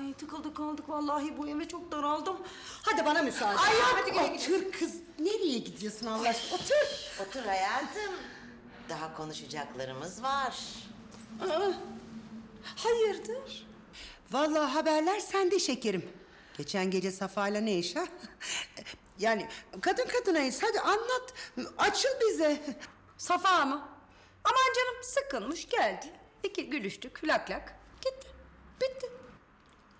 Ay tıkıldık kaldık vallahi bu eve çok daraldım. Hadi bana müsaade. Ay yok, Hadi güle. otur kız. Nereye gidiyorsun Allah aşkına? Otur. Otur hayatım. Daha konuşacaklarımız var. Aa, hayırdır? Vallahi haberler sende şekerim. Geçen gece Safa'yla ne iş ha? Yani kadın kadınayız. Hadi anlat. Açıl bize. Safa mı? Aman canım sıkılmış geldi. İki gülüştük lak lak gitti. Bitti.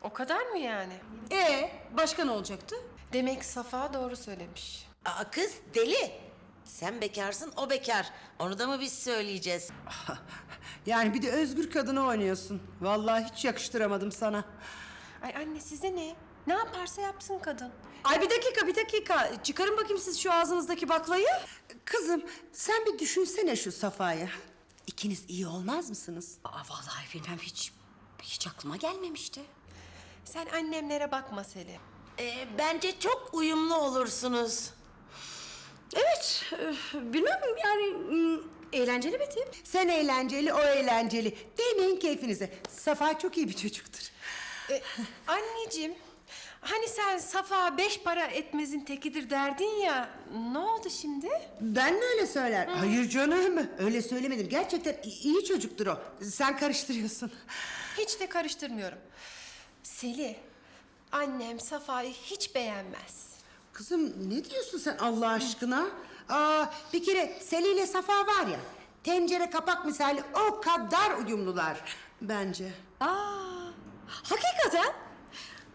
O kadar mı yani? Ee başka ne olacaktı? Demek Safa doğru söylemiş. Aa, kız deli. Sen bekarsın, o bekar. Onu da mı biz söyleyeceğiz? Yani bir de özgür kadını oynuyorsun. Vallahi hiç yakıştıramadım sana. Ay anne size ne? Ne yaparsa yapsın kadın. Ay bir dakika bir dakika. Çıkarın bakayım siz şu ağzınızdaki baklayı. Kızım sen bir düşünsene şu Safa'yı. ha? İkiniz iyi olmaz mısınız? Aa vallahi bilmem hiç hiç aklıma gelmemişti. Sen annemlere bakma Selim. Ee, bence çok uyumlu olursunuz. Evet eh, bilmem yani hmm, eğlenceli bir tip. Sen eğlenceli, o eğlenceli. Demeyin keyfinize. Safa çok iyi bir çocuktur. Ee, anneciğim, hani sen Safa beş para etmezin tekidir derdin ya. Ne oldu şimdi? Ben mi öyle söyler? Hayır canım. Öyle söylemedim. Gerçekten i- iyi çocuktur o. Sen karıştırıyorsun. Hiç de karıştırmıyorum. Seli, annem Safa'yı hiç beğenmez. Kızım ne diyorsun sen Allah aşkına? Aa, bir kere Seli ile Safa var ya. Tencere kapak misali o kadar uyumlular bence. Aa hakikaten.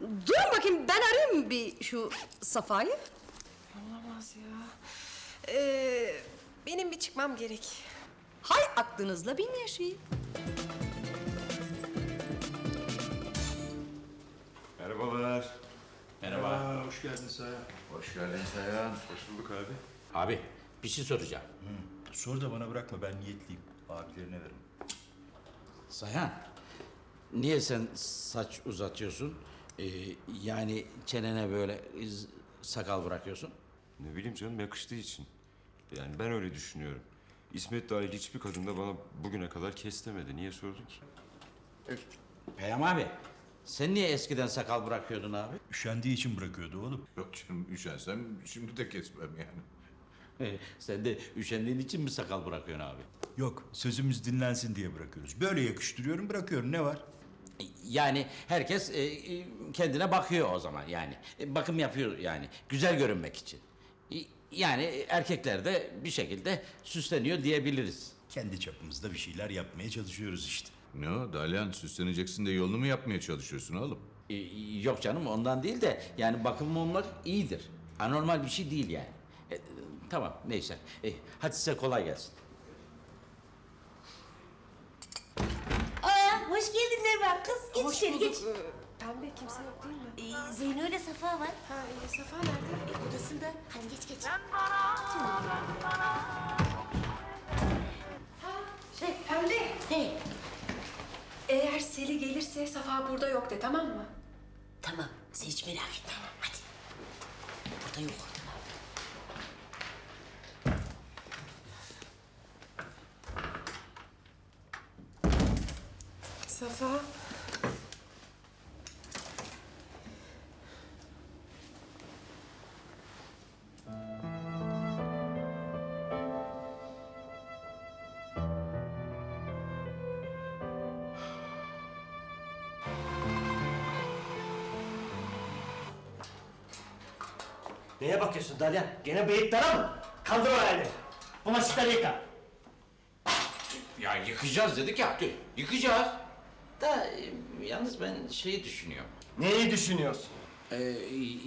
Durun bakayım ben arayayım bir şu Safa'yı. Olamaz ya. Ee, benim bir çıkmam gerek. Hay aklınızla bin yaşayın. Geldin Sayın. Hoş geldin Sayhan. Hoş bulduk abi. Abi bir şey soracağım. Sor da bana bırakma ben niyetliyim. Abilerine verin. Sayhan, niye sen saç uzatıyorsun? Ee, yani çenene böyle iz- sakal bırakıyorsun? Ne bileyim canım yakıştığı için. Yani ben öyle düşünüyorum. İsmet dahil hiçbir kadın da bana bugüne kadar kes demedi. Niye sordun ki? Peyam abi, sen niye eskiden sakal bırakıyordun abi? Üşendiği için bırakıyordu oğlum. Yok canım üşensem şimdi de kesmem yani. Sen de üşendiğin için mi sakal bırakıyorsun abi? Yok sözümüz dinlensin diye bırakıyoruz. Böyle yakıştırıyorum bırakıyorum ne var? Yani herkes e, e, kendine bakıyor o zaman yani. E, bakım yapıyor yani güzel görünmek için. E, Yani erkekler de bir şekilde süsleniyor diyebiliriz. Kendi çapımızda bir şeyler yapmaya çalışıyoruz işte. Ne o Dalyan süsleneceksin de yolunu mu yapmaya çalışıyorsun oğlum? E, Yok canım ondan değil de yani bakımlı olmak iyidir. Anormal bir şey değil yani. E, tamam neyse. E, hadi size kolay gelsin. Aa, hoş geldin Neva kız. Geç Hoş içeri bulduk. geç. Ee, Pembe kimse yok değil mi? Ee, Zeyno ile Safa var. Ha, e, Safa nerede? E, odasında. Hadi geç geç. Şey, Pembe. Hey, Eğer Seli gelirse Safa burada yok de tamam mı? tamam. Sen hiç merak etme. Hadi. Burada yok. Safa. Neye bakıyorsun Dalyan? Gene bıyıklara mı? Kaldır o halini. Bulaşıkları yıka. Ya yıkayacağız dedik ya. Yıkayacağız. Da e, yalnız ben şeyi düşünüyorum. Neyi düşünüyorsun? Ee,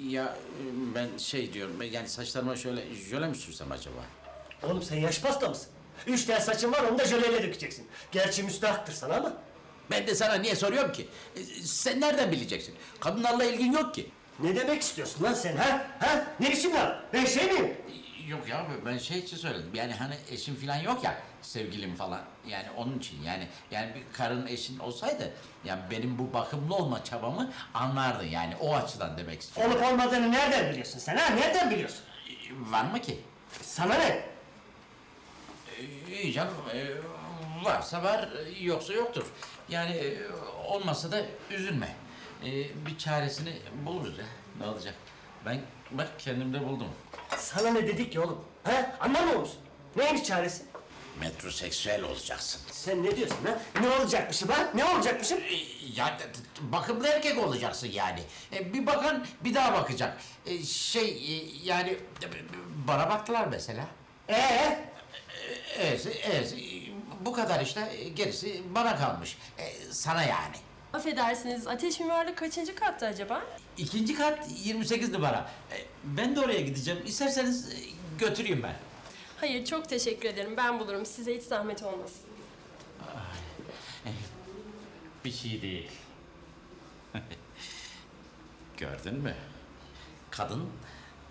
ya e, ben şey diyorum yani saçlarıma şöyle jöle mi sürsem acaba? Oğlum sen yaş pasta mısın? Üç tane saçın var onu da jöleyle dökeceksin. Gerçi müstahaktır sana ama. Ben de sana niye soruyorum ki? E, sen nereden bileceksin? Kadınlarla ilgin yok ki. Ne demek istiyorsun lan sen ha? Ha? Ne biçim lan? Ben şey miyim? Yok ya ben şey için söyledim. Yani hani eşim falan yok ya sevgilim falan. Yani onun için yani yani bir karın eşin olsaydı yani benim bu bakımlı olma çabamı anlardın yani o açıdan demek istiyorum. Olup olmadığını nereden biliyorsun sen ha? Nereden biliyorsun? E, Var mı ki? Sana ne? E, İyi canım e, varsa var yoksa yoktur. Yani e, olmasa da üzülme. E, bir çaresini buluruz ya. Ne olacak? Ben bak kendimde buldum. Sana ne dedik ki oğlum? He? Anlamıyor musun? Neymiş çaresi? Metroseksüel olacaksın. Sen ne diyorsun ha? Ne olacakmışım ha? Ne olacakmışım? E, Ya t- t- bakımlı erkek olacaksın yani. E, bir bakan bir daha bakacak. E, şey e, yani e, bana baktılar mesela. Ee? Evet, evet. Bu kadar işte. Gerisi bana kalmış. E, sana yani. Affedersiniz ateş mimarlık kaçıncı katta acaba? İkinci kat 28 numara. E, ben de oraya gideceğim. İsterseniz e, götüreyim ben. Hayır çok teşekkür ederim ben bulurum size hiç zahmet olmasın. Bir şey değil. Gördün mü? Kadın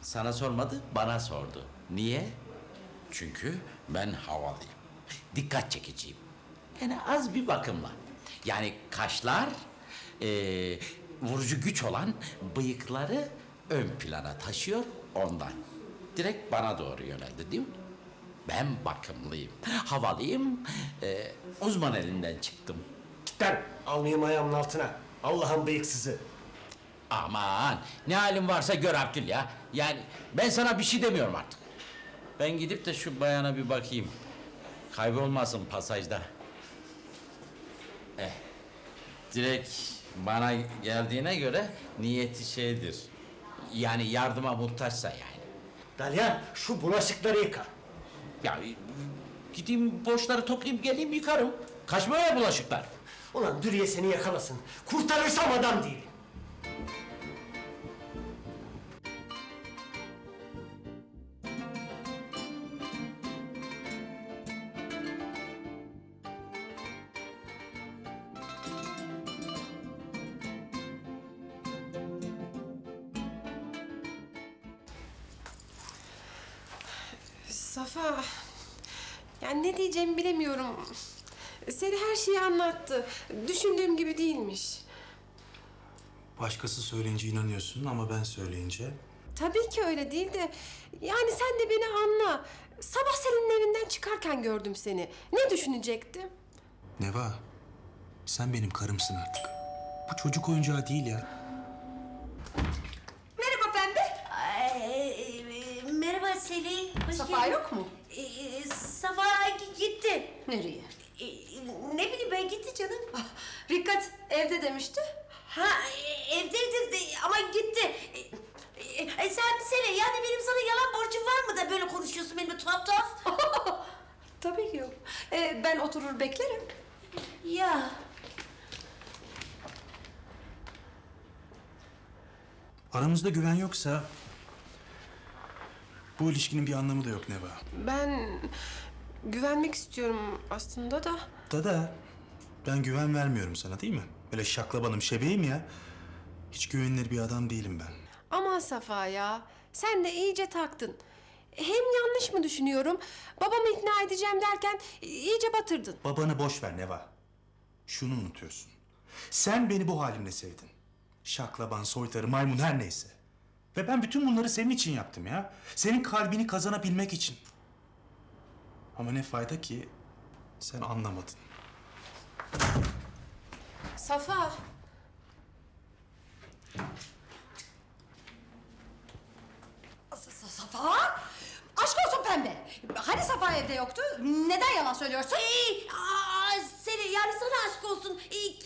sana sormadı, bana sordu. Niye? Çünkü ben havalıyım. Dikkat çekiciyim. Yani az bir bakımla. Yani kaşlar, eee, vurucu güç olan bıyıkları ön plana taşıyor ondan. Direkt bana doğru yöneldi değil mi? Ben bakımlıyım, havalıyım, eee, uzman elinden çıktım. Ben almayayım ayağımın altına. Allah'ın bıyıksızı. Aman ne halin varsa gör Abdül ya. Yani ben sana bir şey demiyorum artık. Ben gidip de şu bayana bir bakayım. Kaybolmasın pasajda. Eh, direkt bana geldiğine göre niyeti şeydir. Yani yardıma muhtaçsa yani. Dalyan şu bulaşıkları yıka. Ya gideyim boşları toplayayım geleyim yıkarım. Kaçmaya bulaşıklar. Ulan Dürüye seni yakalasın. Kurtarırsam adam değilim. Safa yani ne diyeceğimi bilemiyorum. Seni her şeyi anlattı. Düşündüğüm gibi değilmiş. Başkası söyleyince inanıyorsun ama ben söyleyince... Tabii ki öyle değil de yani sen de beni anla. Sabah senin evinden çıkarken gördüm seni. Ne düşünecektim? Neva, sen benim karımsın artık. Bu çocuk oyuncağı değil ya. Hoş Safa geldin. yok mu? Ee, Safa gitti. Nereye? Ee, ne bileyim ben gitti canım. Ah, Rikkat evde demişti. Ha evdeydi de, ama gitti. Ee, e, sen Selin yani benim sana yalan borcum var mı da böyle konuşuyorsun benimle tuhaf tuhaf? Tabii ki yok. Ee, ben oturur beklerim. ya. Aramızda güven yoksa... Bu ilişkinin bir anlamı da yok Neva. Ben güvenmek istiyorum aslında da. Dada, ben güven vermiyorum sana değil mi? Böyle şaklabanım, şebeğim ya. Hiç güvenilir bir adam değilim ben. Aman Safa ya. Sen de iyice taktın. Hem yanlış mı düşünüyorum? Babamı ikna edeceğim derken iyice batırdın. Babanı boş ver Neva. Şunu unutuyorsun. Sen beni bu halimle sevdin. Şaklaban, soytarı, maymun her neyse. Ve ben bütün bunları senin için yaptım ya. Senin kalbini kazanabilmek için. Ama ne fayda ki sen anlamadın. Safa. Sa- Safa? Aşk olsun pembe. Hani Safa evde yoktu? Neden yalan söylüyorsun? Ee, aa, Selin yani sana aşk olsun. Ee,